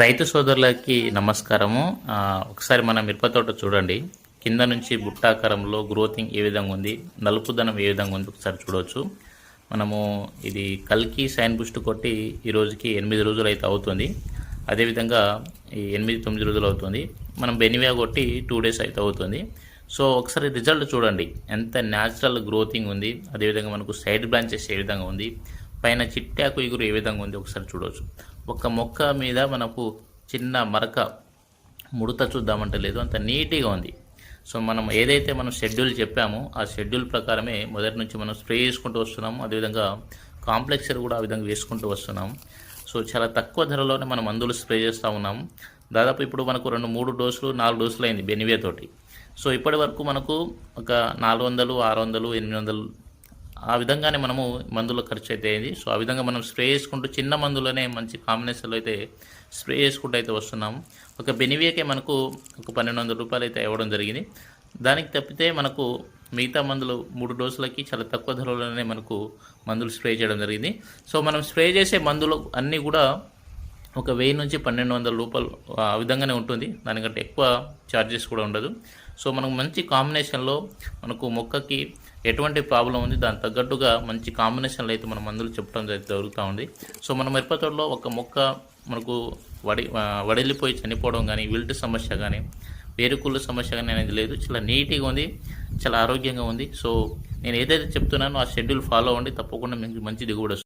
రైతు సోదరులకి నమస్కారము. ఒకసారి మన మిరప తోట చూడండి. కింద నుంచి బుట్టాకారంలో గ్రోతింగ్ ఏ విధంగా ఉంది నలుపుదనం ఏ విధంగా ఉంది ఒకసారి చూడవచ్చు మనము ఇది కల్కి సైన్ బుస్ట్ కొట్టి ఈ రోజుకి ఎనిమిది రోజులు అయితే అవుతుంది. అదేవిధంగా ఈ ఎనిమిది తొమ్మిది రోజులు అవుతుంది. మనం బెనివియా కొట్టి టూ డేస్ అయితే అవుతుంది. సో ఒకసారి రిజల్ట్ చూడండి. ఎంత న్యాచురల్ గ్రోతింగ్ ఉంది అదేవిధంగా మనకు సైడ్ బ్రాంచెస్ ఏ విధంగా ఉంది పైన చిట్టాకు ఎగురు ఏ విధంగా ఉంది ఒకసారి చూడవచ్చు. ఒక మొక్క మీద మనకు చిన్న మరక ముడత చూద్దామంటే లేదు అంత నీట్గా ఉంది. సో మనం ఏదైతే మనం షెడ్యూల్ చెప్పామో ఆ షెడ్యూల్ ప్రకారమే మొదటి నుంచి మనం స్ప్రే చేసుకుంటూ వస్తున్నాము అదేవిధంగా కాంప్లెక్సర్ కూడా ఆ విధంగా వేసుకుంటూ వస్తున్నాం. సో చాలా తక్కువ ధరలోనే మనం మందులు స్ప్రే చేస్తూ ఉన్నాం. దాదాపు ఇప్పుడు మనకు రెండు మూడు డోసులు నాలుగు డోసులు అయింది బెనివే తోటి. సో ఇప్పటి వరకు మనకు ఒక నాలుగు వందలు ఆరు వందలు ఎనిమిది వందలు ఆ విధంగానే మనము మందుల ఖర్చు అయితే అయింది సో ఆ విధంగా మనం స్ప్రే చేసుకుంటూ చిన్న మందులోనే మంచి కాంబినేషన్లో అయితే స్ప్రే చేసుకుంటూ అయితే వస్తున్నాం. ఒక బెనివియకే మనకు ఒక పన్నెండు వందల రూపాయలు అయితే ఇవ్వడం జరిగింది. దానికి తప్పితే మనకు మిగతా మందులు మూడు డోసులకి చాలా తక్కువ ధరలోనే మనకు మందులు స్ప్రే చేయడం జరిగింది. సో మనం స్ప్రే చేసే మందులు అన్నీ కూడా ఒక వెయ్యి నుంచి పన్నెండు వందల రూపాయలు ఆ విధంగానే ఉంటుంది. దానికంటే ఎక్కువ ఛార్జెస్ కూడా ఉండదు. సో మనకు మంచి కాంబినేషన్లో మనకు మొక్కకి ఎటువంటి ప్రాబ్లం ఉంది దానికి తగ్గట్టుగా మంచి కాంబినేషన్లో అయితే మన మందులు చెప్పడం అయితే జరుగుతూ ఉంది. సో మన మిరపతోటలో ఒక మొక్క మనకు వడి వడిలిపోయి చనిపోవడం కానీ విల్ట్ సమస్య కానీ వేరుకుళ్ళ సమస్య కానీ అనేది లేదు. చాలా నీట్గా ఉంది చాలా ఆరోగ్యంగా ఉంది. సో నేను ఏదైతే చెప్తున్నానో ఆ షెడ్యూల్ ఫాలో అవ్వండి తప్పకుండా మీకు మంచి దిగుబడి వస్తుంది.